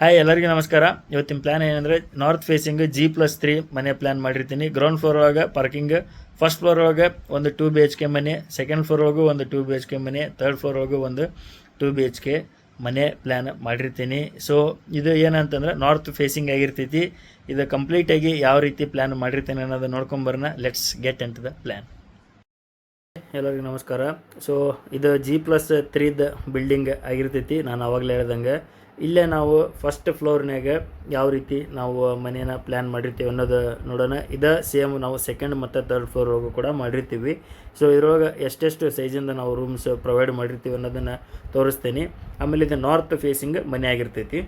Hi ಎಲ್ಲರಿಗೂ ನಮಸ್ಕಾರ. ಇವತ್ತಿನ ಪ್ಲ್ಯಾನ್ ಏನಂದರೆ north facing G plus three ಮನೆ ಪ್ಲ್ಯಾನ್ ಮಾಡಿರ್ತೀನಿ. ಗ್ರೌಂಡ್ ಫ್ಲೋರ್ ಒಳಗೆ ಪಾರ್ಕಿಂಗ್ ಫಸ್ಟ್ ಫ್ಲೋರ್ ಒಳಗೆ ಒಂದು ಟೂ ಬಿ ಎಚ್ ಕೆ ಮನೆ ಸೆಕೆಂಡ್ ಫ್ಲೋರ್ ಒಳಗೂ ಒಂದು ಟೂ ಬಿ ಎಚ್ ಕೆ ಮನೆ ತರ್ಡ್ ಫ್ಲೋರ್ ಒಳಗೂ ಒಂದು ಟೂ ಬಿ ಎಚ್ ಕೆ ಮನೆ ಪ್ಲ್ಯಾನ್ ಮಾಡಿರ್ತೀನಿ. ಸೊ ಇದು ಏನಂತಂದ್ರೆ ನಾರ್ತ್ ಫೇಸಿಂಗ್ ಆಗಿರ್ತೈತಿ. ಇದು ಕಂಪ್ಲೀಟಾಗಿ ಯಾವ ರೀತಿ ಪ್ಲ್ಯಾನ್ ಮಾಡಿರ್ತೀನಿ ಅನ್ನೋದು ನೋಡ್ಕೊಂಬರೋಣ let's get into the plan ಎಲ್ಲರಿಗೂ ನಮಸ್ಕಾರ. ಸೊ ಇದು ಜಿ ಪ್ಲಸ್ ತ್ರೀದ ಬಿಲ್ಡಿಂಗ್ ಆಗಿರ್ತೈತಿ. ನಾನು ಅವಾಗಲೇ ಹೇಳ್ದಂಗೆ. ಇಲ್ಲೇ ನಾವು ಫಸ್ಟ್ ಫ್ಲೋರ್ನಾಗ ಯಾವ ರೀತಿ ನಾವು ಮನೇನ ಪ್ಲ್ಯಾನ್ ಮಾಡಿರ್ತೀವಿ ಅನ್ನೋದು ನೋಡೋಣ. ಇದು ಸೇಮ್ ನಾವು ಸೆಕೆಂಡ್ ಮತ್ತು ತರ್ಡ್ ಫ್ಲೋರ್ವರೆಗೂ ಕೂಡ ಮಾಡಿರ್ತೀವಿ. ಸೊ ಇದ್ರೊಳಗೆ ಎಷ್ಟೆಷ್ಟು ಸೈಜಿಂದ ನಾವು ರೂಮ್ಸ್ ಪ್ರೊವೈಡ್ ಮಾಡಿರ್ತೀವಿ ಅನ್ನೋದನ್ನು ತೋರಿಸ್ತೀನಿ. ಆಮೇಲೆ ಇದು ನಾರ್ತ್ ಫೇಸಿಂಗ್ ಮನೆ ಆಗಿರ್ತೈತಿ.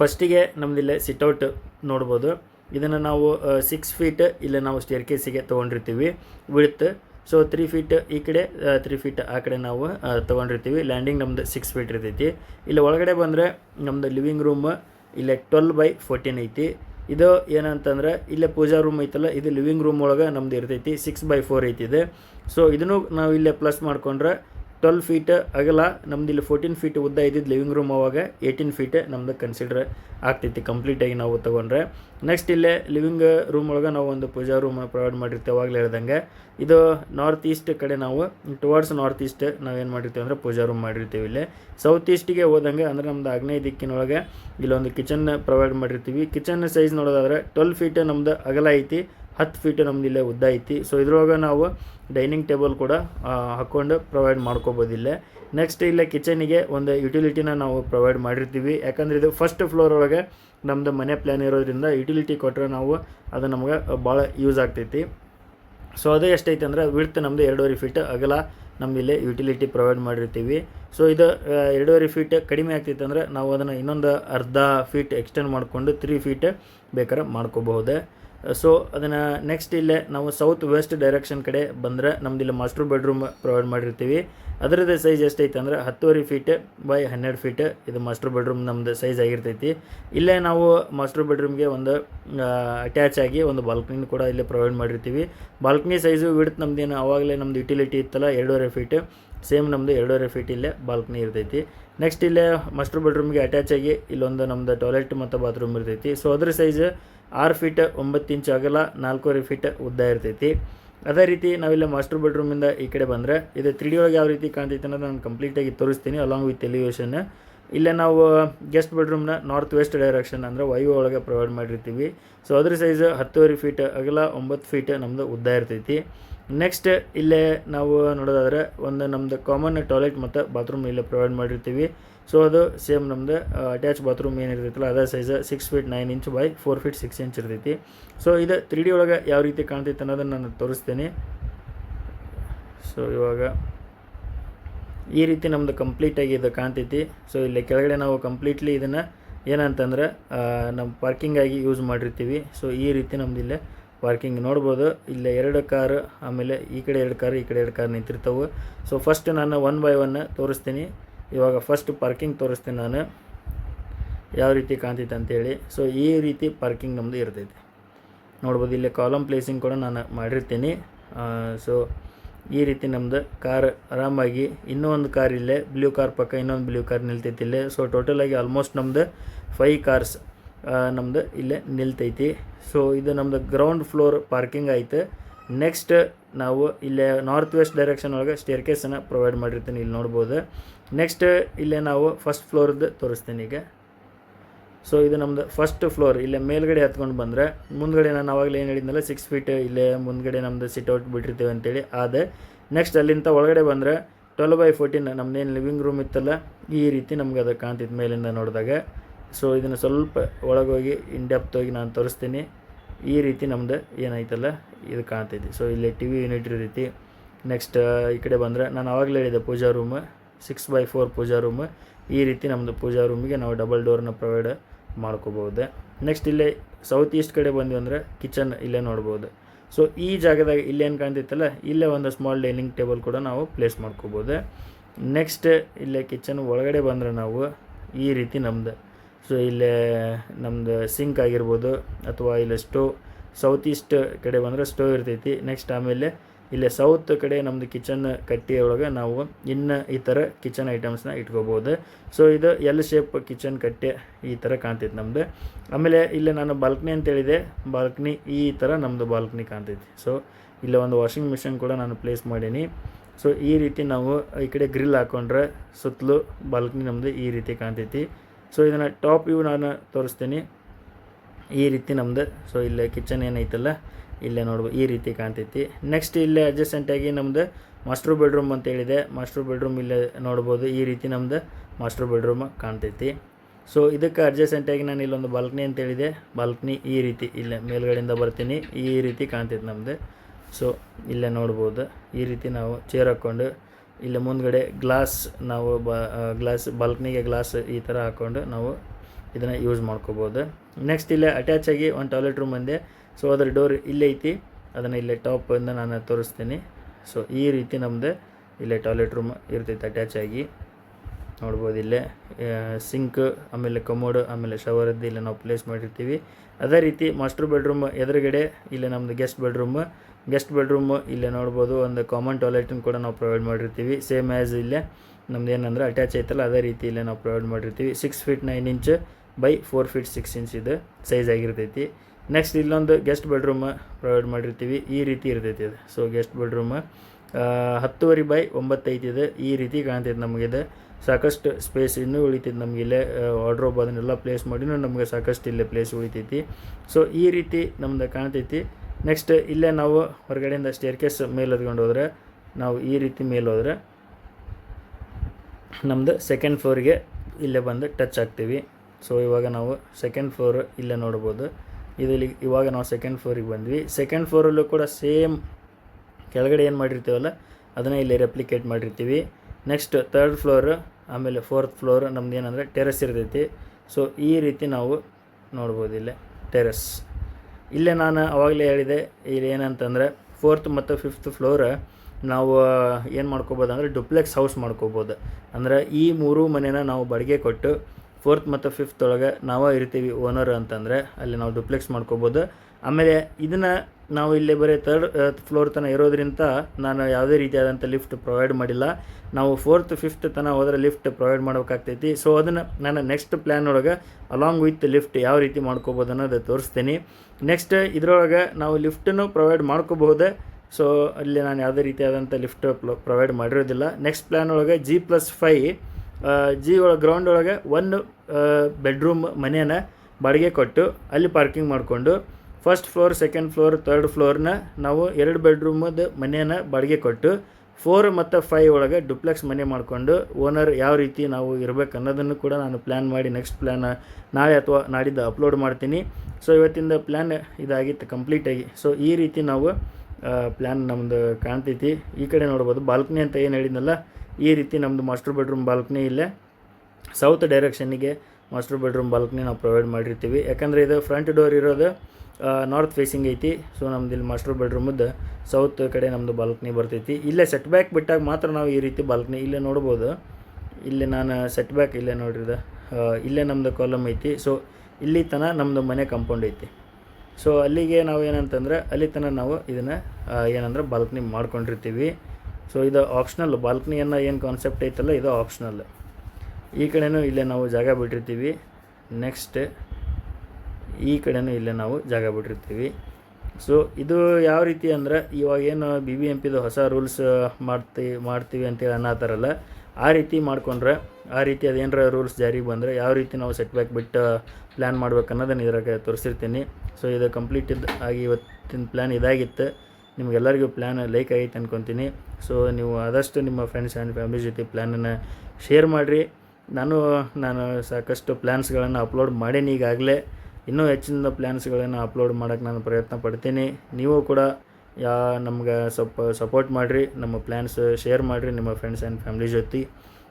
ಫಸ್ಟಿಗೆ ಸಿಟ್ ಸಿಟ್ಔಟ್ ನೋಡ್ಬೋದು. ಇದನ್ನು ನಾವು ಸಿಕ್ಸ್ ಫೀಟ್ ಇಲ್ಲೇ ನಾವು ಸ್ಟೇರ್ ಕೇಸಿಗೆ ತೊಗೊಂಡಿರ್ತೀವಿ. ವಿಡ್ತ್ ಸೊ ತ್ರೀ ಫೀಟ್ ಈ ಕಡೆ ತ್ರೀ ಫೀಟ್ ಆ ಕಡೆ ನಾವು ತೊಗೊಂಡಿರ್ತೀವಿ. ಲ್ಯಾಂಡಿಂಗ್ ನಮ್ದು ಸಿಕ್ಸ್ ಫೀಟ್ ಇರ್ತೈತಿ. ಇಲ್ಲಿ ಒಳಗಡೆ ಬಂದರೆ ನಮ್ಮದು ಲಿವಿಂಗ್ ರೂಮ್ ಇಲ್ಲೇ ಟ್ವೆಲ್ ಬೈ ಫೋರ್ಟೀನ್ ಐತಿ. ಇದು ಏನಂತಂದ್ರೆ, ಇಲ್ಲೇ ಪೂಜಾ ರೂಮ್ ಐತಲ್ಲ, ಇದು ಲಿವಿಂಗ್ ರೂಮ್ ಒಳಗೆ ನಮ್ದು ಇರ್ತೈತಿ. ಸಿಕ್ಸ್ ಬೈ ಫೋರ್ ಐತಿ ಇದು. ಸೊ ಇದನ್ನು ನಾವು ಇಲ್ಲೇ ಪ್ಲಸ್ ಮಾಡ್ಕೊಂಡ್ರೆ ಟ್ವೆಲ್ ಫೀಟ್ ಅಗಲ, ನಮ್ದು ಇಲ್ಲಿ ಫೋರ್ಟೀನ್ ಫೀಟ್ ಉದ್ದ ಇದ್ದಿದ್ದು ಲಿವಿಂಗ್ ರೂಮ್ ಅವಾಗ ಏಯ್ಟೀನ್ ಫೀಟ್ ನಮ್ದು ಕನ್ಸಿಡರ್ ಆಗ್ತೈತಿ ಕಂಪ್ಲೀಟಾಗಿ ನಾವು ತೊಗೊಂಡ್ರೆ. ನೆಕ್ಸ್ಟ್ ಇಲ್ಲೇ ಲಿವಿಂಗ್ ರೂಮ್ ಒಳಗೆ ನಾವು ಒಂದು ಪೂಜಾ ರೂಮ್ ಪ್ರೊವೈಡ್ ಮಾಡಿರ್ತೀವಿ, ಅವಾಗಲೇ ಹೇಳ್ದಂಗೆ. ಇದು ನಾರ್ತ್ ಈಸ್ಟ್ ಕಡೆ ನಾವು ಟುವರ್ಡ್ಸ್ ನಾರ್ತ್ ಈಸ್ಟ್ ನಾವೇನು ಮಾಡಿರ್ತೀವಿ ಅಂದರೆ ಪೂಜಾ ರೂಮ್ ಮಾಡಿರ್ತೀವಿ ಇಲ್ಲಿ. ಸೌತ್ ಈಸ್ಟಿಗೆ ಹೋದಂಗೆ ಅಂದರೆ ನಮ್ದು ಆಗ್ನೇಯ ದಿಕ್ಕಿನೊಳಗೆ ಇಲ್ಲೊಂದು ಕಿಚನ್ ಪ್ರೊವೈಡ್ ಮಾಡಿರ್ತೀವಿ. ಕಿಚನ್ ಸೈಜ್ ನೋಡೋದಾದ್ರೆ ಟ್ವೆಲ್ ಫೀಟ್ ನಮ್ದು ಅಗಲ ಐತಿ. ಹತ್ತು ಫೀಟ್ ನಮ್ದು ಇಲ್ಲೇ ಉದ್ದ ಐತಿ. ಸೊ ಇದ್ರೊಳಗೆ ನಾವು ಡೈನಿಂಗ್ ಟೇಬಲ್ ಕೂಡ ಹಾಕ್ಕೊಂಡು ಪ್ರೊವೈಡ್ ಮಾಡ್ಕೋಬೋದು ಇಲ್ಲೇ. ನೆಕ್ಸ್ಟ್ ಇಲ್ಲೇ ಕಿಚನಿಗೆ ಒಂದು ಯುಟಿಲಿಟಿನ ನಾವು ಪ್ರೊವೈಡ್ ಮಾಡಿರ್ತೀವಿ. ಯಾಕಂದ್ರೆ ಇದು ಫಸ್ಟ್ ಫ್ಲೋರ್ ಒಳಗೆ ನಮ್ಮದು ಮನೆ ಪ್ಲ್ಯಾನ್ ಇರೋದ್ರಿಂದ ಯುಟಿಲಿಟಿ ಕೊಟ್ಟರೆ ನಾವು ಅದು ನಮ್ಗೆ ಭಾಳ ಯೂಸ್ ಆಗ್ತೈತಿ. ಸೊ ಅದು ಎಷ್ಟೈತೆ ಅಂದರೆ ವಿಡ್ತ್ ನಮ್ಮದು ಎರಡೂವರೆ ಫೀಟ್ ಅಗಲ ನಮ್ದು ಇಲ್ಲಿ ಯುಟಿಲಿಟಿ ಪ್ರೊವೈಡ್ ಮಾಡಿರ್ತೀವಿ. ಸೊ ಇದು ಎರಡೂವರೆ ಫೀಟ್ ಕಡಿಮೆ ಆಗ್ತೈತೆ ಅಂದರೆ ನಾವು ಅದನ್ನು ಇನ್ನೊಂದು ಅರ್ಧ ಫೀಟ್ ಎಕ್ಸ್ಟೆಂಡ್ ಮಾಡಿಕೊಂಡು ತ್ರೀ ಫೀಟ್ ಬೇಕಾದ್ರೆ ಮಾಡ್ಕೋಬಹುದು. ಸೊ ಅದನ್ನು ನೆಕ್ಸ್ಟ್ ಇಲ್ಲೇ ನಾವು ಸೌತ್ ವೆಸ್ಟ್ ಡೈರೆಕ್ಷನ್ ಕಡೆ ಬಂದರೆ ನಮ್ದು ಇಲ್ಲಿ ಮಾಸ್ಟರ್ ಬೆಡ್ರೂಮ್ ಪ್ರೊವೈಡ್ ಮಾಡಿರ್ತೀವಿ. ಅದರದ್ದು ಸೈಜ್ ಎಷ್ಟೈತೆ ಅಂದರೆ ಹತ್ತುವರೆ ಫೀಟ್ ಬೈ ಹನ್ನೆರಡು ಫೀಟ್ ಇದು ಮಾಸ್ಟರ್ ಬೆಡ್ರೂಮ್ ನಮ್ಮದು ಸೈಜ್ ಆಗಿರ್ತೈತಿ. ಇಲ್ಲೇ ನಾವು ಮಾಸ್ಟರ್ ಬೆಡ್ರೂಮ್ಗೆ ಒಂದು ಅಟ್ಯಾಚ್ ಆಗಿ ಒಂದು ಬಾಲ್ಕನಿ ಕೂಡ ಇಲ್ಲಿ ಪ್ರೊವೈಡ್ ಮಾಡಿರ್ತೀವಿ. ಬಾಲ್ಕನಿ ಸೈಜು ವಿಡ್ತ್ ನಮ್ದೇನು ಆವಾಗಲೇ ನಮ್ದು ಯುಟಿಲಿಟಿ ಇತ್ತಲ್ಲ ಎರಡೂವರೆ ಫೀಟ್ ಸೇಮ್ ನಮ್ಮದು ಎರಡೂವರೆ ಫೀಟ್ ಇಲ್ಲೇ ಬಾಲ್ಕನಿ ಇರ್ತೈತಿ. ನೆಕ್ಸ್ಟ್ ಇಲ್ಲೇ ಮಾಸ್ಟರ್ ಬೆಡ್ರೂಮ್ಗೆ ಅಟ್ಯಾಚ್ ಆಗಿ ಇಲ್ಲೊಂದು ನಮ್ಮದು ಟಾಯ್ಲೆಟ್ ಮತ್ತು ಬಾತ್ರೂಮ್ ಇರ್ತೈತಿ. ಸೊ ಅದ್ರ ಸೈಜ್ ಆರು ಫೀಟ್ ಒಂಬತ್ತು ಇಂಚು ಅಗಲ, ನಾಲ್ಕೂವರೆ ಫೀಟ್ ಉದ್ದ ಇರ್ತೈತಿ. ಅದೇ ರೀತಿ ನಾವಿಲ್ಲ ಮಾಸ್ಟರ್ ಬೆಡ್ರೂಮಿಂದ ಈ ಕಡೆ ಬಂದರೆ, ಇದು ತ್ರೀ ಒಳಗೆ ಯಾವ ರೀತಿ ಕಾಣ್ತೈತೆ ಅನ್ನೋದು ನಾನು ಕಂಪ್ಲೀಟಾಗಿ ತೋರಿಸ್ತೀನಿ ಅಲಾಂಗ್ ವಿತ್ ಎಲಿವೇಷನ್ ಇಲ್ಲೇ ನಾವು ಗೆಸ್ಟ್ ಬೆಡ್ರೂಮ್ನ ನಾರ್ತ್ ವೆಸ್ಟ್ ಡೈರೆಕ್ಷನ್ ಅಂದರೆ ವಾಯು ಒಳಗೆ ಪ್ರೊವೈಡ್ ಮಾಡಿರ್ತೀವಿ. ಸೊ ಅದ್ರ ಸೈಜ್ ಹತ್ತುವರೆ ಫೀಟ್ ಅಗಲ, ಒಂಬತ್ತು ಫೀಟ್ ನಮ್ಮದು ಉದ್ದ ಇರ್ತೈತಿ. ನೆಕ್ಸ್ಟ್ ಇಲ್ಲೇ ನಾವು ನೋಡೋದಾದ್ರೆ, ಒಂದು ನಮ್ಮದು ಕಾಮನ್ ಟಾಯ್ಲೆಟ್ ಮತ್ತು ಬಾತ್ರೂಮ್ ಇಲ್ಲೇ ಪ್ರೊವೈಡ್ ಮಾಡಿರ್ತೀವಿ. ಸೊ ಅದು ಸೇಮ್ ನಮ್ದು ಅಟ್ಯಾಚ್ ಬಾತ್ರೂಮ್ ಏನಿರ್ತೈತಲ್ಲ ಅದೇ size six feet nine inch by four feet six inch ಇರ್ತೈತಿ. ಸೊ ಇದು ತ್ರೀ ಡಿ ಒಳಗೆ ಯಾವ ರೀತಿ ಕಾಣ್ತೈತೆ ಅನ್ನೋದನ್ನು ನಾನು ತೋರಿಸ್ತೀನಿ. ಸೊ ಇವಾಗ ಈ ರೀತಿ ನಮ್ಮದು ಕಂಪ್ಲೀಟಾಗಿ ಇದು ಕಾಣ್ತೈತಿ. ಸೊ ಇಲ್ಲಿ ಕೆಳಗಡೆ ನಾವು ಕಂಪ್ಲೀಟ್ಲಿ ಇದನ್ನು ಏನಂತಂದ್ರೆ ನಮ್ಮ ಪಾರ್ಕಿಂಗಾಗಿ ಯೂಸ್ ಮಾಡಿರ್ತೀವಿ. ಸೊ ಈ ರೀತಿ ನಮ್ದು ಇಲ್ಲೇ ಪಾರ್ಕಿಂಗ್ ನೋಡ್ಬೋದು. ಇಲ್ಲೇ ಎರಡು ಕಾರ್ ಆಮೇಲೆ ಈ ಕಡೆ ಎರಡು ಕಾರ್ ಈ ಕಡೆ ಎರಡು ಕಾರ್ ನಿಂತಿರ್ತವೆ. ಸೊ ಫಸ್ಟ್ ನಾನು ಒನ್ ಬೈ ಒನ್ ತೋರಿಸ್ತೀನಿ. ಇವಾಗ ಫಸ್ಟ್ ಪಾರ್ಕಿಂಗ್ ತೋರಿಸ್ತೀನಿ ನಾನು. ಯಾವ ರೀತಿ ಕಾಣ್ತೈತೆ ಅಂತೇಳಿ. ಸೊ ಈ ರೀತಿ ಪಾರ್ಕಿಂಗ್ ನಮ್ಮದು ಇರ್ತೈತಿ. ನೋಡ್ಬೋದು ಇಲ್ಲಿ ಕಾಲಮ್ ಪ್ಲೇಸಿಂಗ್ ಕೂಡ ನಾನು ಮಾಡಿರ್ತೀನಿ. ಸೊ ಈ ರೀತಿ ನಮ್ಮದು ಕಾರ್ ಆರಾಮಾಗಿ ಇನ್ನೂ ಒಂದು ಕಾರ್ ಇಲ್ಲೇ ಬ್ಲೂ ಕಾರ್ ಪಕ್ಕ ಇನ್ನೊಂದು ಬ್ಲೂ ಕಾರ್ ನಿಲ್ತೈತಿ ಇಲ್ಲೇ. ಸೊ ಟೋಟಲಾಗಿ ಆಲ್ಮೋಸ್ಟ್ ನಮ್ಮದು ಫೈ ಕಾರ್ಸ್ ನಮ್ಮದು ಇಲ್ಲೇ ನಿಲ್ತೈತಿ. ಸೊ ಇದು ನಮ್ಮದು ಗ್ರೌಂಡ್ ಫ್ಲೋರ್ ಪಾರ್ಕಿಂಗ್ ಆಯಿತು. ನೆಕ್ಸ್ಟ್ ನಾವು ಇಲ್ಲೇ ನಾರ್ತ್ ವೆಸ್ಟ್ ಡೈರೆಕ್ಷನ್ ಒಳಗೆ ಸ್ಟೇರ್ ಕೇಸನ್ನು ಪ್ರೊವೈಡ್ ಮಾಡಿರ್ತೀನಿ. ಇಲ್ಲಿ ನೋಡ್ಬೋದು. ನೆಕ್ಸ್ಟ್ ಇಲ್ಲೇ ನಾವು ಫಸ್ಟ್ ಫ್ಲೋರ್ದು ತೋರಿಸ್ತೀನಿ ಈಗ. ಸೊ ಇದು ನಮ್ಮದು ಫಸ್ಟ್ ಫ್ಲೋರ್ ಇಲ್ಲೇ ಮೇಲ್ಗಡೆ ಹತ್ಕೊಂಡು ಬಂದರೆ, ಮುಂದ್ಗಡೆ ನಾನು ಆವಾಗಲೇ ಏನು ಹೇಳಿದ್ನಲ್ಲ ಸಿಕ್ಸ್ ಫೀಟ್ ಇಲ್ಲೇ ಮುಂದ್ಗಡೆ ನಮ್ಮದು ಸಿಟ್ಔಟ್ ಬಿಟ್ಟಿರ್ತೀವಿ ಅಂತೇಳಿ. ಅದೇ ನೆಕ್ಸ್ಟ್ ಅಲ್ಲಿಂದ ಒಳಗಡೆ ಬಂದರೆ ಟ್ವೆಲ್ ಬೈ ಫೋರ್ಟೀನ್ ನಮ್ಮದೇನು ಲಿವಿಂಗ್ ರೂಮ್ ಇತ್ತಲ್ಲ, ಈ ರೀತಿ ನಮ್ಗೆ ಅದು ಕಾಣ್ತಿತ್ತು ಮೇಲಿಂದ ನೋಡಿದಾಗ. ಸೊ ಇದನ್ನು ಸ್ವಲ್ಪ ಒಳಗೋಗಿ ಇನ್ ಡೆಪ್ತ್ ಹೋಗಿ ನಾನು ತೋರಿಸ್ತೀನಿ. ಈ ರೀತಿ ನಮ್ಮದು ಏನಾಯ್ತಲ್ಲ, ಇದು ಕಾಣ್ತೈತಿ ಸೊ ಇಲ್ಲಿ ಟಿ ವಿ ಯೂನಿಟ್ ರೀತಿ. ನೆಕ್ಸ್ಟ್ ಈ ಕಡೆ ಬಂದರೆ, ನಾನು ಆವಾಗಲೇ ಹೇಳಿದೆ pooja room six by four pooja room ಈ ರೀತಿ ನಮ್ಮದು ಪೂಜಾ ರೂಮಿಗೆ ನಾವು ಡಬಲ್ ಡೋರ್ನ ಪ್ರೊವೈಡ್ ಮಾಡ್ಕೋಬೋದು. ನೆಕ್ಸ್ಟ್ ಇಲ್ಲೇ ಸೌತ್ ಈಸ್ಟ್ ಕಡೆ ಬಂದ್ವಿ ಅಂದರೆ ಕಿಚನ್ ಇಲ್ಲೇ ನೋಡ್ಬೋದು. ಸೊ ಈ ಜಾಗದಾಗ ಇಲ್ಲೇನು ಕಾಣ್ತೈತಲ್ಲ ಇಲ್ಲೇ ಒಂದು ಸ್ಮಾಲ್ ಡೈನಿಂಗ್ ಟೇಬಲ್ ಕೂಡ ನಾವು ಪ್ಲೇಸ್ ಮಾಡ್ಕೋಬೋದು. ನೆಕ್ಸ್ಟ್ ಇಲ್ಲೇ ಕಿಚನ್ ಒಳಗಡೆ ಬಂದರೆ ನಾವು ಈ ರೀತಿ ನಮ್ಮದು ಸೊ ಇಲ್ಲೇ ನಮ್ಮದು ಸಿಂಕ್ ಆಗಿರ್ಬೋದು ಅಥವಾ ಇಲ್ಲೇ ಸ್ಟೋವ್ ಸೌತ್ ಈಸ್ಟ್ ಕಡೆ ಬಂದರೆ ಸ್ಟೋವ್ ಇರ್ತೈತಿ. ನೆಕ್ಸ್ಟ್ ಆಮೇಲೆ ಇಲ್ಲೇ ಸೌತ್ ಕಡೆ ನಮ್ಮದು ಕಿಚನ್ ಕಟ್ಟಿಯೊಳಗೆ ನಾವು ಇನ್ನು ಈ ಥರ ಕಿಚನ್ ಐಟಮ್ಸ್ನ ಇಟ್ಕೋಬೋದು. ಸೊ ಇದು ಎಲ್ ಶೇಪ್ ಕಿಚನ್ ಕಟ್ಟೆ ಈ ಥರ ಕಾಣ್ತೈತೆ ನಮ್ಮದು ಆಮೇಲೆ ಇಲ್ಲಿ ನಾನು ಬಾಲ್ಕನಿ ಅಂತ ಹೇಳಿದೆ. ಬಾಲ್ಕನಿ ಈ ಥರ ನಮ್ಮದು ಬಾಲ್ಕನಿ ಕಾಣ್ತೈತಿ ಸೊ ಇಲ್ಲಿ ಒಂದು ವಾಷಿಂಗ್ ಮಿಷಿನ್ ಕೂಡ ನಾನು ಪ್ಲೇಸ್ ಮಾಡೀನಿ. ಸೊ ಈ ರೀತಿ ನಾವು ಈ ಕಡೆ ಗ್ರಿಲ್ ಹಾಕೊಂಡ್ರೆ ಸುತ್ತಲೂ ಬಾಲ್ಕನಿ ನಮ್ಮದು ಈ ರೀತಿ ಕಾಣ್ತೈತಿ ಸೊ ಇದನ್ನು ಟಾಪ್ ವ್ಯೂ ನಾನು ತೋರಿಸ್ತೀನಿ. ಈ ರೀತಿ ನಮ್ಮದು ಸೊ ಇಲ್ಲೇ ಕಿಚನ್ ಏನೈತಲ್ಲ ಇಲ್ಲೇ ನೋಡ್ಬೋದು ಈ ರೀತಿ ಕಾಣ್ತೈತಿ. ನೆಕ್ಸ್ಟ್ ಇಲ್ಲೇ ಅಡ್ಜಸ್ಟೆಂಟಾಗಿ ನಮ್ದು ಮಾಸ್ಟರ್ ಬೆಡ್ರೂಮ್ ಅಂತ ಹೇಳಿದೆ. ಮಾಸ್ಟರ್ ಬೆಡ್ರೂಮ್ ಇಲ್ಲೇ ನೋಡ್ಬೋದು, ಈ ರೀತಿ ನಮ್ದು ಮಾಸ್ಟರ್ ಬೆಡ್ರೂಮ್ ಕಾಣ್ತೈತಿ. ಸೊ ಇದಕ್ಕೆ ಅಡ್ಜಸ್ಟೆಂಟಾಗಿ ನಾನು ಇಲ್ಲೊಂದು ಬಾಲ್ಕನಿ ಅಂತ ಹೇಳಿದೆ. ಬಾಲ್ಕನಿ ಈ ರೀತಿ, ಇಲ್ಲೇ ಮೇಲ್ಗಡೆಯಿಂದ ಬರ್ತೀನಿ. ಈ ರೀತಿ ಕಾಣ್ತೈತಿ ನಮ್ಮದು ಸೊ ಇಲ್ಲೇ ನೋಡ್ಬೋದು. ಈ ರೀತಿ ನಾವು ಚೇರ್ ಹಾಕ್ಕೊಂಡು, ಇಲ್ಲೇ ಮುಂದ್ಗಡೆ ಗ್ಲಾಸ್ ನಾವು ಬ ಗ್ಲಾಸ್ ಬಾಲ್ಕನಿಗೆ ಗ್ಲಾಸ್ ಈ ಥರ ಹಾಕ್ಕೊಂಡು ನಾವು ಇದನ್ನು ಯೂಸ್ ಮಾಡ್ಕೋಬೋದು. ನೆಕ್ಸ್ಟ್ ಇಲ್ಲೇ ಅಟ್ಯಾಚ್ ಆಗಿ ಒಂದು ಟಾಯ್ಲೆಟ್ ರೂಮ್ ಬಂದೆ ಸೊ ಅದರ ಡೋರ್ ಇಲ್ಲೇ ಐತಿ. ಅದನ್ನು ಇಲ್ಲೇ ಟಾಪಿಂದ ನಾನು ತೋರಿಸ್ತೀನಿ. ಸೊ ಈ ರೀತಿ ನಮ್ಮದು ಇಲ್ಲೇ ಟಾಯ್ಲೆಟ್ ರೂಮ್ ಇರ್ತೈತೆ ಅಟ್ಯಾಚ್ ಆಗಿ. ನೋಡ್ಬೋದು ಇಲ್ಲೇ ಸಿಂಕ್ ಆಮೇಲೆ ಕಮೋಡ್ ಆಮೇಲೆ ಶವರದ್ದು ಇಲ್ಲೇ ನಾವು ಪ್ಲೇಸ್ ಮಾಡಿರ್ತೀವಿ. ಅದೇ ರೀತಿ ಮಾಸ್ಟರ್ ಬೆಡ್ರೂಮ್ ಎದುರುಗಡೆ ಇಲ್ಲೇ ನಮ್ಮದು ಗೆಸ್ಟ್ ಬೆಡ್ರೂಮ್ ಗೆಸ್ಟ್ ಬೆಡ್ರೂಮ್ ಇಲ್ಲೇ ನೋಡ್ಬೋದು, ಒಂದು ಕಾಮನ್ ಟಾಯ್ಲೆಟನ್ನು ಕೂಡ ನಾವು ಪ್ರೊವೈಡ್ ಮಾಡಿರ್ತೀವಿ. ಸೇಮ್ ಆ್ಯಸ್ ಇಲ್ಲೇ, ನಮ್ದು ಏನಂದ್ರೆ ಅಟ್ಯಾಚ್ ಐತಲ್ಲ, ಅದೇ ರೀತಿ ಇಲ್ಲೇ ನಾವು ಪ್ರೊವೈಡ್ ಮಾಡಿರ್ತೀವಿ. Six feet nine inch by four feet six inch ಇದು ಸೈಜ್ ಆಗಿರ್ತೈತಿ. ನೆಕ್ಸ್ಟ್ ಇಲ್ಲೊಂದು ಗೆಸ್ಟ್ ಬೆಡ್ರೂಮ್ ಪ್ರೊವೈಡ್ ಮಾಡಿರ್ತೀವಿ. ಈ ರೀತಿ ಇರ್ತೈತಿ ಇದು ಸೊ ಗೆಸ್ಟ್ ಬೆಡ್ರೂಮ್ ಹತ್ತುವರೆ ಬೈ ಒಂಬತ್ತೈತಿದೆ ಈ ರೀತಿ ಕಾಣ್ತೈತೆ ನಮಗಿದೆ. ಸಾಕಷ್ಟು ಸ್ಪೇಸ್ ಇನ್ನೂ ಉಳಿತೈತಿ ನಮಗೆ ಇಲ್ಲೇ ವಾರ್ಡ್ರೋಬ್ ಅದನ್ನೆಲ್ಲ ಪ್ಲೇಸ್ ಮಾಡಿನೂ ನಮಗೆ ಸಾಕಷ್ಟು ಇಲ್ಲೇ ಪ್ಲೇಸ್ ಉಳಿತೈತಿ. ಸೊ ಈ ರೀತಿ ನಮ್ದು ಕಾಣ್ತೈತಿ. ನೆಕ್ಸ್ಟ್ ಇಲ್ಲೇ ನಾವು ಹೊರಗಡೆಯಿಂದ ಸ್ಟೇರ್ ಕೇಸ್ ಮೇಲೆ ಹತ್ಕೊಂಡು ಹೋದ್ರೆ, ನಾವು ಈ ರೀತಿ ಮೇಲೆ ಹೋದ್ರೆ ನಮ್ಮದು ಸೆಕೆಂಡ್ ಫ್ಲೋರಿಗೆ ಇಲ್ಲೇ ಬಂದು ಟಚ್ ಆಗ್ತೀವಿ. ಸೊ ಇವಾಗ ನಾವು ಸೆಕೆಂಡ್ ಫ್ಲೋರ್ ಇಲ್ಲೇ ನೋಡ್ಬೋದು. ಇದು ಇಲ್ಲಿ ಇವಾಗ ನಾವು ಸೆಕೆಂಡ್ ಫ್ಲೋರಿಗೆ ಬಂದ್ವಿ. ಸೆಕೆಂಡ್ ಫ್ಲೋರಲ್ಲೂ ಕೂಡ ಸೇಮ್ ಕೆಳಗಡೆ ಏನು ಮಾಡಿರ್ತೀವಲ್ಲ, ಅದನ್ನು ಇಲ್ಲಿ ರೆಪ್ಲಿಕೇಟ್ ಮಾಡಿರ್ತೀವಿ. ನೆಕ್ಸ್ಟ್ ತರ್ಡ್ ಫ್ಲೋರ್ ಆಮೇಲೆ ಫೋರ್ತ್ ಫ್ಲೋರ್ ನಮ್ದು ಏನಂದರೆ ಟೆರೆಸ್ ಇರ್ತೈತಿ. ಸೊ ಈ ರೀತಿ ನಾವು ನೋಡ್ಬೋದು ಇಲ್ಲೇ ಟೆರೆಸ್ ಇಲ್ಲೇ ನಾನು ಅವಾಗಲೇ ಹೇಳಿದೆ, ಇಲ್ಲಿ ಏನಂತಂದರೆ ಫೋರ್ತ್ ಮತ್ತು ಫಿಫ್ತ್ ಫ್ಲೋರ್ ನಾವು ಏನು ಮಾಡ್ಕೋಬೋದು ಅಂದರೆ ಡುಪ್ಲೆಕ್ಸ್ ಹೌಸ್ ಮಾಡ್ಕೋಬೋದು. ಅಂದರೆ ಈ ಮೂರು ಮನೆನ ನಾವು ಬಾಡಿಗೆ ಕೊಟ್ಟು ಫೋರ್ತ್ ಮತ್ತು ಫಿಫ್ತ್ ಒಳಗೆ ನಾವೇ ಇರ್ತೀವಿ ಓನರ್ ಅಂತಂದರೆ, ಅಲ್ಲಿ ನಾವು ಡುಪ್ಲೆಕ್ಸ್ ಮಾಡ್ಕೋಬೋದು. ಆಮೇಲೆ ಇದನ್ನು ನಾವು ಇಲ್ಲಿ ಬರೀ ತರ್ಡ್ ಫ್ಲೋರ್ ತನಕ ಇರೋದ್ರಿಂದ ನಾನು ಯಾವುದೇ ರೀತಿಯಾದಂಥ ಲಿಫ್ಟ್ ಪ್ರೊವೈಡ್ ಮಾಡಿಲ್ಲ. ನಾವು ಫೋರ್ತ್ ಫಿಫ್ತ್ ತನಕ ಹೋದರೆ ಲಿಫ್ಟ್ ಪ್ರೊವೈಡ್ ಮಾಡಬೇಕಾಗ್ತೈತಿ. ಸೊ ಅದನ್ನು ನಾನು ನೆಕ್ಸ್ಟ್ ಪ್ಲ್ಯಾನ್ ಒಳಗೆ ಅಲಾಂಗ್ ವಿತ್ ಲಿಫ್ಟ್ ಯಾವ ರೀತಿ ಮಾಡ್ಕೋಬೋದು ಅನ್ನೋದು ತೋರಿಸ್ತೀನಿ. ನೆಕ್ಸ್ಟ್ ಇದರೊಳಗೆ ನಾವು ಲಿಫ್ಟನ್ನು ಪ್ರೊವೈಡ್ ಮಾಡ್ಕೋಬಹುದು? ಸೊ ಅಲ್ಲಿ ನಾನು ಯಾವುದೇ ರೀತಿಯಾದಂಥ ಲಿಫ್ಟ್ ಪ್ರೊವೈಡ್ ಮಾಡಿರೋದಿಲ್ಲ. ನೆಕ್ಸ್ಟ್ ಪ್ಲ್ಯಾನ್ ಒಳಗೆ ಜಿ ಪ್ಲಸ್ ಫೈ ಜಿ ಒಳಗೆ ಗ್ರೌಂಡ್ ಒಳಗೆ ಒಂದು ಬೆಡ್ರೂಮ್ ಮನೆಯನ್ನು ಬಾಡಿಗೆ ಕೊಟ್ಟು ಅಲ್ಲಿ ಪಾರ್ಕಿಂಗ್ ಮಾಡಿಕೊಂಡು first floor second floor third ಫ್ಲೋರ್ನ ನಾವು ಎರಡು ಬೆಡ್ರೂಮದ ಮನೆಯನ್ನು ಬಾಡಿಗೆ ಕೊಟ್ಟು ಫೋರ್ ಮತ್ತು ಫೈವ್ ಒಳಗೆ ಡುಪ್ಲೆಕ್ಸ್ ಮನೆ ಮಾಡಿಕೊಂಡು ಓನರ್ ಯಾವ ರೀತಿ ನಾವು ಇರಬೇಕು ಅನ್ನೋದನ್ನು ಕೂಡ ನಾನು ಪ್ಲ್ಯಾನ್ ಮಾಡಿ ನೆಕ್ಸ್ಟ್ ಪ್ಲ್ಯಾನ್ ನಾಳೆ ಅಥವಾ ನಾಡಿದ್ದು ಅಪ್ಲೋಡ್ ಮಾಡ್ತೀನಿ. ಸೊ ಇವತ್ತಿಂದ ಪ್ಲ್ಯಾನ್ ಇದಾಗಿತ್ತು ಕಂಪ್ಲೀಟಾಗಿ ಸೊ ಈ ರೀತಿ ನಾವು ಪ್ಲ್ಯಾನ್ ನಮ್ಮದು ಕಾಣ್ತೈತಿ. ಈ ಕಡೆ ನೋಡ್ಬೋದು. ಬಾಲ್ಕನಿ ಅಂತ ಏನು ಹೇಳಿದ್ನಲ್ಲ ಈ ರೀತಿ ನಮ್ಮದು ಮಾಸ್ಟರ್ ಬೆಡ್ರೂಮ್ ಬಾಲ್ಕನಿ ಇಲ್ಲೇ. ಸೌತ್ ಡೈರೆಕ್ಷನ್ನಿಗೆ ಮಾಸ್ಟರ್ ಬೆಡ್ರೂಮ್ ಬಾಲ್ಕನಿ ನಾವು ಪ್ರೊವೈಡ್ ಮಾಡಿರ್ತೀವಿ. ಯಾಕಂದರೆ ಇದು ಫ್ರಂಟ್ ಡೋರ್ ಇರೋದು ನಾರ್ತ್ ಫೇಸಿಂಗ್ ಐತಿ. ಸೊ ನಮ್ದು ಇಲ್ಲಿ ಮಾಸ್ಟರ್ ಬೆಡ್ರೂಮದ್ದು ಸೌತ್ ಕಡೆ ನಮ್ಮದು ಬಾಲ್ಕನಿ ಬರ್ತೈತಿ. ಇಲ್ಲೇ ಸೆಟ್ ಬ್ಯಾಕ್ ಬಿಟ್ಟಾಗ ಮಾತ್ರ ನಾವು ಈ ರೀತಿ ಬಾಲ್ಕನಿ ಇಲ್ಲೇ ನೋಡ್ಬೋದು. ಇಲ್ಲಿ ನಾನು ಸೆಟ್ ಬ್ಯಾಕ್ ಇಲ್ಲೇ ನೋಡ್ರಿದ ಇಲ್ಲೇ ನಮ್ಮದು ಕಾಲಮ್ ಐತಿ. ಸೊ ಇಲ್ಲಿ ತನಕ ನಮ್ಮದು ಮನೆ ಕಂಪೌಂಡ್ ಐತಿ. ಸೊ ಅಲ್ಲಿಗೆ ನಾವು ಏನಂತಂದ್ರೆ, ಅಲ್ಲಿ ತನಕ ನಾವು ಇದನ್ನು ಏನಂದ್ರೆ ಬಾಲ್ಕನಿ ಮಾಡ್ಕೊಂಡಿರ್ತೀವಿ. ಸೊ ಇದು ಆಪ್ಷನಲ್ ಬಾಲ್ಕನಿಯನ್ನು ಏನು ಕಾನ್ಸೆಪ್ಟ್ ಐತಲ್ಲ, ಇದು ಆಪ್ಷನಲ್ ಈ ಕಡೆನೂ ಇಲ್ಲೇ ನಾವು ಜಾಗ ಬಿಟ್ಟಿರ್ತೀವಿ. ನೆಕ್ಸ್ಟ್ ಈ ಕಡೆನೂ ಇಲ್ಲೇ ನಾವು ಜಾಗ ಬಿಟ್ಟಿರ್ತೀವಿ. ಸೊ ಇದು ಯಾವ ರೀತಿ ಅಂದ್ರೆ, ಇವಾಗ ಏನು ಬಿ ಬಿ ಎಂ ಪಿದು ಹೊಸ ರೂಲ್ಸ್ ಮಾಡ್ತಿ, ಮಾಡ್ತೀವಿ ಅಂತೇಳಿ ಅನ್ನತ್ತಾರಲ್ಲ ಆ ರೀತಿ ಮಾಡ್ಕೊಂಡ್ರೆ, ಆ ರೀತಿ ಅದೇನರ ರೂಲ್ಸ್ ಜಾರಿಗೆ ಬಂದರೆ, ಯಾವ ರೀತಿ ನಾವು ಸೆಟ್ ಬ್ಯಾಕ್ ಬಿಟ್ಟು ಪ್ಲ್ಯಾನ್ ಮಾಡ್ಬೇಕು ಅನ್ನೋದನ್ನು ಇದ್ರಾಗ ತೋರಿಸಿರ್ತೀನಿ. ಸೊ ಇದು ಕಂಪ್ಲೀಟ್ ಆಗಿ ಇವತ್ತಿನ ಪ್ಲ್ಯಾನ್ ಇದಾಗಿತ್ತು. ನಿಮಗೆಲ್ಲರಿಗೂ ಪ್ಲ್ಯಾನ್ ಲೈಕ್ ಆಗೈತೆ ಅಂದ್ಕೊತೀನಿ ಸೊ ನೀವು ಆದಷ್ಟು ನಿಮ್ಮ ಫ್ರೆಂಡ್ಸ್ ಆ್ಯಂಡ್ ಫ್ಯಾಮಿಲಿ ಜೊತೆ ಪ್ಲ್ಯಾನನ್ನು ಶೇರ್ ಮಾಡಿರಿ. ನಾನು ನಾನು ಸಾಕಷ್ಟು ಪ್ಲ್ಯಾನ್ಸ್ಗಳನ್ನು ಅಪ್ಲೋಡ್ ಮಾಡೀನಿ ಈಗಾಗಲೇ. ಇನ್ನೂ ಹೆಚ್ಚಿನ ಪ್ಲ್ಯಾನ್ಸ್ಗಳನ್ನು ಅಪ್ಲೋಡ್ ಮಾಡೋಕ್ಕೆ ನಾನು ಪ್ರಯತ್ನ ಪಡ್ತೀನಿ. ನೀವು ಕೂಡ ಯಾ, ನಮ್ಗೆ ಸ್ವಲ್ಪ ಸಪೋರ್ಟ್ ಮಾಡಿರಿ. ನಮ್ಮ ಪ್ಲ್ಯಾನ್ಸ್ ಶೇರ್ ಮಾಡಿರಿ ನಿಮ್ಮ ಫ್ರೆಂಡ್ಸ್ ಆ್ಯಂಡ್ ಫ್ಯಾಮ್ಲಿ ಜೊತೆ.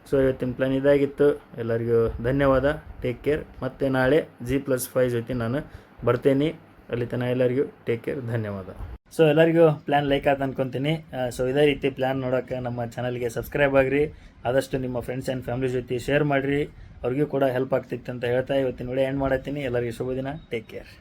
ಸೊ ಇವತ್ತಿನ ಪ್ಲ್ಯಾನ್ ಇದಾಗಿತ್ತು. ಎಲ್ಲರಿಗೂ ಧನ್ಯವಾದ. ಟೇಕ್ ಕೇರ್ ಮತ್ತು ನಾಳೆ ಜಿ ಪ್ಲಸ್ ಫೈವ್ ಜೊತೆ ನಾನು ಬರ್ತೇನೆ. ಅಲ್ಲಿ ತನಕ ಎಲ್ಲರಿಗೂ ಟೇಕ್ ಕೇರ್ ಧನ್ಯವಾದ. ಸೊ ಎಲ್ಲರಿಗೂ ಪ್ಲ್ಯಾನ್ ಲೈಕ್ ಆಯ್ತು ಅನ್ಕೊಂತೀನಿ. ಸೊ ಇದೇ ರೀತಿ ಪ್ಲ್ಯಾನ್ ನೋಡೋಕೆ ನಮ್ಮ ಚಾನಲ್ಗೆ ಸಬ್ಸ್ಕ್ರೈಬ್ ಆಗಿರಿ. ಆದಷ್ಟು ನಿಮ್ಮ ಫ್ರೆಂಡ್ಸ್ ಆ್ಯಂಡ್ ಫ್ಯಾಮಿಲಿ ಜೊತೆ ಶೇರ್ ಮಾಡಿರಿ. ಅವ್ರಿಗೂ ಕೂಡ ಹೆಲ್ಪ್ ಆಗ್ತಿತ್ತು ಅಂತ ಹೇಳ್ತಾ ಇವತ್ತಿನ ವಿಡಿಯೋ ಎಂಡ್ ಮಾಡತ್ತೀನಿ. ಎಲ್ಲರಿಗೂ ಶುಭ ದಿನ. Take care